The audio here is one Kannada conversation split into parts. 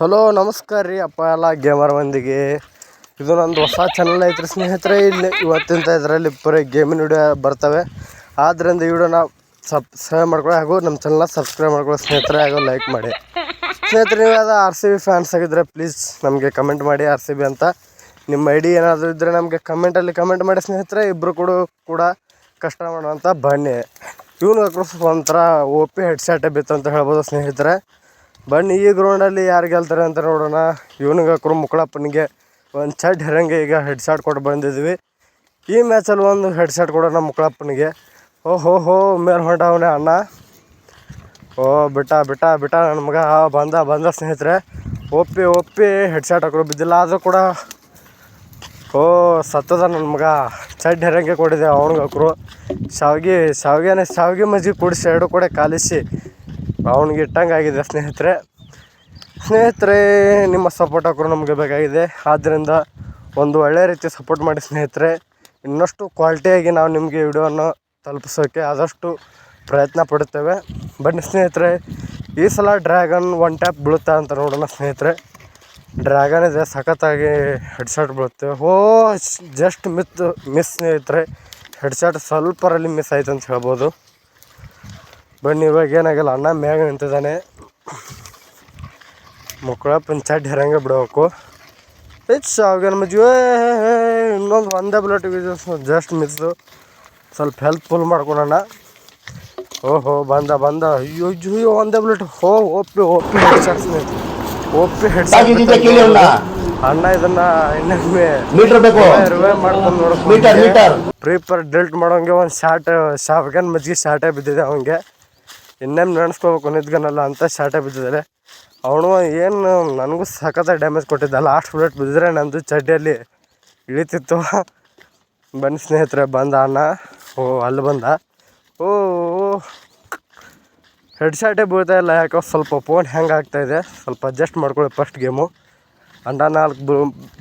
ಹಲೋ, ನಮಸ್ಕಾರ ರೀ ಅಪ್ಪ ಎಲ್ಲ ಗೇಮರ್ ಮಂದಿಗೆ. ಇದು ನಂದು ಹೊಸ ಚಾನಲ್ ಐತ್ರಿ ಸ್ನೇಹಿತರೆ. ಇಲ್ಲಿ ಇವತ್ತಿಂದ ಇದರಲ್ಲಿ ಬರೀ ಗೇಮಿನ ವಿಡಿಯೋ ಬರ್ತವೆ. ಆದ್ದರಿಂದ ಈ ವಿಡಿಯೋನ ಸಬ್ಸ್ಕ್ರೈಬ್ ಮಾಡ್ಕೊಳ್ಳಿ ಹಾಗೂ ನಮ್ಮ ಚಾನಲ್ನ ಸಬ್ಸ್ಕ್ರೈಬ್ ಮಾಡ್ಕೊಳ್ಳಿ ಸ್ನೇಹಿತರೆ ಹಾಗೂ ಲೈಕ್ ಮಾಡಿ. ಸ್ನೇಹಿತರೆ, ನೀವು ಅದು ಆರ್ ಸಿ ಬಿ ಫ್ಯಾನ್ಸ್ ಆಗಿದ್ದರೆ ಪ್ಲೀಸ್ ನಮಗೆ ಕಮೆಂಟ್ ಮಾಡಿ ಆರ್ ಸಿ ಬಿ ಅಂತ. ನಿಮ್ಮ ಐ ಡಿ ಏನಾದರೂ ಇದ್ದರೆ ನಮಗೆ ಕಮೆಂಟಲ್ಲಿ ಕಮೆಂಟ್ ಮಾಡಿ ಸ್ನೇಹಿತರೆ. ಇಬ್ಬರು ಕೂಡ ಕೂಡ ಕಷ್ಟ ಮಾಡುವಂಥ ಬನ್ನಿ. ಇವನು ಒಂಥರ ಓ ಪಿ ಹೆಡ್ ಸೆಟ್ ಬಿತ್ತು ಅಂತ ಹೇಳ್ಬೋದು ಸ್ನೇಹಿತರೆ. ಬನ್ನಿ, ಈ ಗ್ರೌಂಡಲ್ಲಿ ಯಾರು ಗೆಲ್ತಾರೆ ಅಂತ ನೋಡೋಣ. ಇವನಿಗೆ ಹಾಕ್ರು ಮುಕುಳಪ್ಪನಿಗೆ ಒಂದು ಚಡ್ ಹೆರಂಗೆ ಈಗ ಹೆಡ್ ಶಾಟ್ ಕೊಟ್ಟು ಬಂದಿದ್ವಿ. ಈ ಮ್ಯಾಚಲ್ಲಿ ಒಂದು ಹೆಡ್ ಶಾಟ್ ಕೊಡೋಣ ಮುಕ್ಕಳಪ್ಪನಿಗೆ ಓ ಹೋ ಹೋ ಮೇಲೆ ಹೊಂಟವನೇ ಅಣ್ಣ. ಓ, ಬಿಟ್ಟ ಬಿಟ್ಟ ಬಿಟ್ಟ ನನ್ನ ಮಗ ಬಂದ ಬಂದ ಸ್ನೇಹಿತರೆ. ಒಪ್ಪಿ ಒಪ್ಪಿ ಹೆಡ್ ಶಾಟ್ ಹಾಕೋರು, ಬಿದ್ದಿಲ್ಲ, ಆದರೂ ಕೂಡ. ಓ, ಸತ್ತದ ನನ್ನ ಮಗ. ಚಡ್ ಹೆರಂಗೆ ಕೊಡಿದೆ ಅವ್ನಿಗೆ ಹಾಕ್ರು ಶಾವ್ಗೆ, ಶಾವ್ಗೆನೆ, ಶಾವ್ಗೆ ಮಜ್ಜಿಗೆ ಕುಡಿಸಿ ಎರಡು ಕೂಡ ಕಾಲಿಸಿ. ಅವ್ನಿಗೆ ಇಟ್ಟಂಗೆ ಆಗಿದೆ ಸ್ನೇಹಿತರೆ. ಸ್ನೇಹಿತರೆ, ನಿಮ್ಮ ಸಪೋರ್ಟ್ ಹಾಕೋರು ನಮಗೆ ಬೇಕಾಗಿದೆ. ಆದ್ದರಿಂದ ಒಂದು ಒಳ್ಳೆಯ ರೀತಿ ಸಪೋರ್ಟ್ ಮಾಡಿ ಸ್ನೇಹಿತರೆ. ಇನ್ನಷ್ಟು ಕ್ವಾಲಿಟಿಯಾಗಿ ನಾವು ನಿಮಗೆ ವಿಡಿಯೋವನ್ನು ತಲುಪಿಸೋಕ್ಕೆ ಆದಷ್ಟು ಪ್ರಯತ್ನ ಪಡುತ್ತೇವೆ. ಬನ್ನಿ ಸ್ನೇಹಿತರೆ, ಈ ಸಲ ಡ್ರ್ಯಾಗನ್ ಒನ್ ಟ್ಯಾಪ್ ಬೀಳುತ್ತಾ ಅಂತ ನೋಡೋಣ ಸ್ನೇಹಿತರೆ. ಡ್ರ್ಯಾಗನ್ ಇದೆ, ಸಖತ್ತಾಗಿ ಹೆಡ್ಶಾಟ್ ಬೀಳುತ್ತೆ. ಓ ಜಸ್ಟ್ ಮಿತ್ ಮಿಸ್ ಸ್ನೇಹಿತರೆ. ಹೆಡ್ಶಾಟ್ ಸ್ವಲ್ಪರಲ್ಲಿ ಮಿಸ್ ಆಯ್ತು ಅಂತ ಹೇಳ್ಬೋದು. ಬನ್ನಿ ಇವಾಗ ಏನಾಗಿಲ್ಲ ಅಣ್ಣ ಮ್ಯಾಗ ನಿಂತಿದ್ದಾನೆ. ಮಕ್ಕಳ ಪಂಚಾಯತ್ ಹೆರಂಗೆ ಬಿಡಬೇಕು. ಹೆಚ್ಚು ಶಾವ್ಗೆ ಮಜ್ವೆ ಇನ್ನೊಂದು ಒಂದೇ ಬುಲೆಟ್ ಜಸ್ಟ್ ಮಿಸ್ಸು ಸ್ವಲ್ಪ ಹೆಲ್ಪ್ಫುಲ್ ಮಾಡ್ಕೊಳೋಣ ಓಹೋ ಬಂದ ಬಂದ. ಅಯ್ಯೋ ಅಯ್ಯೋ ಒಂದೇ ಬುಲೆಟ್ ಹೋ OP OP head shot OP head ತಾಗಿದ್ದಿದ್ದೆ ಕೇಳಿ ಅವ್ನ. ಅಣ್ಣ ಇದನ್ನ ಇನ್ನೊಮ್ಮೆ ರಿವೈವ್ ಮಾಡ್ಕೊಂಡು ಮೀಟರ್ ಪ್ರೀಪರ್ ಡೆಲ್ಟ್ ಮಾಡೋಂಗೆ ಒಂದು ಶಾರ್ಟ್ ಶಾವ್ಗನ್ ಮಜ್ಜಿಗೆ ಶಾರ್ಟೇ ಬಿದ್ದಿದೆ ಅವನಿಗೆ ಇನ್ನೇನು ನೆನೆಸ್ಕೋಬೇಕು ನಿಂತ್ಕೊಂಡಲ್ಲ ಅಂತ ಶಾರ್ಟೇ ಬಿದ್ದಿದ್ದಾರೆ. ಅವನು ಏನು ನನಗೂ ಸಖತ್ತ ಡ್ಯಾಮೇಜ್ ಕೊಟ್ಟಿದ್ದ. ಲಾಸ್ಟ್ ಬುಲೆಟ್ ಬಿದ್ದರೆ ನಂದು ಚಡ್ಡಿಯಲ್ಲಿ ಇಳಿತಿತ್ತು. ಬಂದು ಸ್ನೇಹಿತರೆ, ಬಂದ ಅಣ್ಣ. ಓ, ಅಲ್ಲಿ ಬಂದ. ಓ ಹೆಡ್ ಶಾಟೇ ಬೀಳ್ತಾ ಇಲ್ಲ. ಯಾಕೋ ಸ್ವಲ್ಪ ಫೋನ್ ಹ್ಯಾಂಗ್ ಆಗ್ತಾಯಿದೆ ಸ್ವಲ್ಪ ಅಡ್ಜಸ್ಟ್ ಮಾಡ್ಕೊಳ್ಳಿ ಫಸ್ಟ್ ಗೇಮು ಅಂಡ ನಾಲ್ಕು ಬು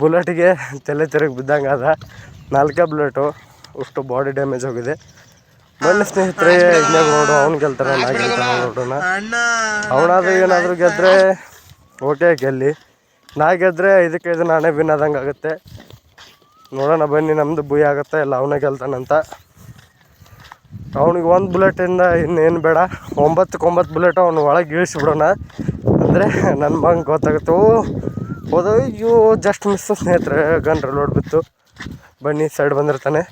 ಬುಲೆಟಿಗೆ ತಲೆ ತಿರುಗಿ ಬಿದ್ದಂಗೆ ಅದ ನಾಲ್ಕೇ ಬುಲೆಟು ಅಷ್ಟು ಬಾಡಿ ಡ್ಯಾಮೇಜ್ ಹೋಗಿದೆ. ಬನ್ನಿ ಸ್ನೇಹಿತರೆ ಇನ್ನೇ ನೋಡು ಅವ್ನು ಗೆಲ್ತಾರೆ ನಾ ಗೆಲ್ತಾನೆ ನೋಡೋಣ. ಅವನಾದ್ರೂ ಏನಾದರೂ ಗೆದ್ದರೆ ಓಕೆ ಗೆಲ್ಲಿ. ನಾ ಗೆದ್ದರೆ ಇದು ನಾನೇ ವಿನ್ ಆದಂಗೆ ಆಗುತ್ತೆ. ನೋಡೋಣ ಬನ್ನಿ ನಮ್ಮದು ಬುಯ್ ಆಗುತ್ತೆ ಇಲ್ಲ ಅವನೇ ಗೆಲ್ತಾನಂತ ಅವ್ನಿಗೆ ಒಂದು ಬುಲೆಟಿಂದ ಇನ್ನೇನು ಬೇಡ. ಒಂಬತ್ತಕ್ಕೆ ಒಂಬತ್ತು ಬುಲೆಟ್ ಅವ್ನ ಒಳಗೆ ಇಳಿಸ್ಬಿಡೋಣ. ಅಂದರೆ ನನ್ನ ಮಗಂಗೆ ಗೊತ್ತಾಗುತ್ತೆ. ಓ ಹೋದ ಅಯ್ಯೋ ಜಸ್ಟ್ ಮಿಸ್ ಸ್ನೇಹಿತರೆ ಗನ್ ರೋಡ್ ಬಿತ್ತು ಬನ್ನಿ ಸೈಡ್ ಬಂದಿರ್ತಾನೆ.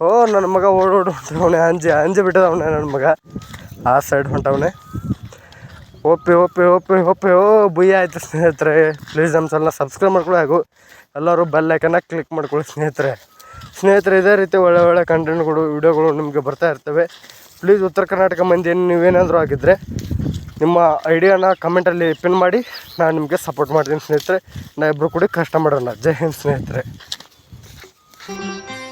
ಓ ನನ್ನ ಮಗ ಓಡೋಡು ಹೊಂಟವನೆ. ಅಂಜಿ ಅಂಜಿ ಬಿಟ್ಟದವನೆ ನನ್ನ ಮಗ. ಆ ಸೈಡ್ ಹೊಂಟವನೆ. ಓಪಿ ಓಪಿ ಓಪಿ ಓಪಿ. ಓ, ಬುಯ್ಯ ಆಯಿತು ಸ್ನೇಹಿತರೆ. ಪ್ಲೀಸ್ ನಮ್ಮ ಚಾನಲ್ನ ಸಬ್ಸ್ಕ್ರೈಬ್ ಮಾಡ್ಕೊಳ್ಳಿ ಹಾಗೂ ಎಲ್ಲರೂ ಬೆಲ್ ಐಕನ್ನ ಕ್ಲಿಕ್ ಮಾಡ್ಕೊಳ್ಳಿ ಸ್ನೇಹಿತರೆ. ಸ್ನೇಹಿತರೆ, ಇದೇ ರೀತಿ ಒಳ್ಳೆ ಒಳ್ಳೆ ಕಂಟೆಂಟ್ಗಳು ವಿಡಿಯೋಗಳು ನಿಮಗೆ ಬರ್ತಾ ಇರ್ತವೆ. ಪ್ಲೀಸ್ ಉತ್ತರ ಕರ್ನಾಟಕ ಮಂದಿ ನೀವೇನಾದರೂ ಆಗಿದ್ದರೆ ನಿಮ್ಮ ಐಡಿಯಾನ ಕಮೆಂಟಲ್ಲಿ ಪಿನ್ ಮಾಡಿ, ನಾನು ನಿಮಗೆ ಸಪೋರ್ಟ್ ಮಾಡ್ತೀನಿ ಸ್ನೇಹಿತರೆ. ನಾ ಇಬ್ಬರು ಕೂಡ ಕಷ್ಟ ಮಾಡೋಣ. ಜೈ ಹಿಂದ್ ಸ್ನೇಹಿತರೆ.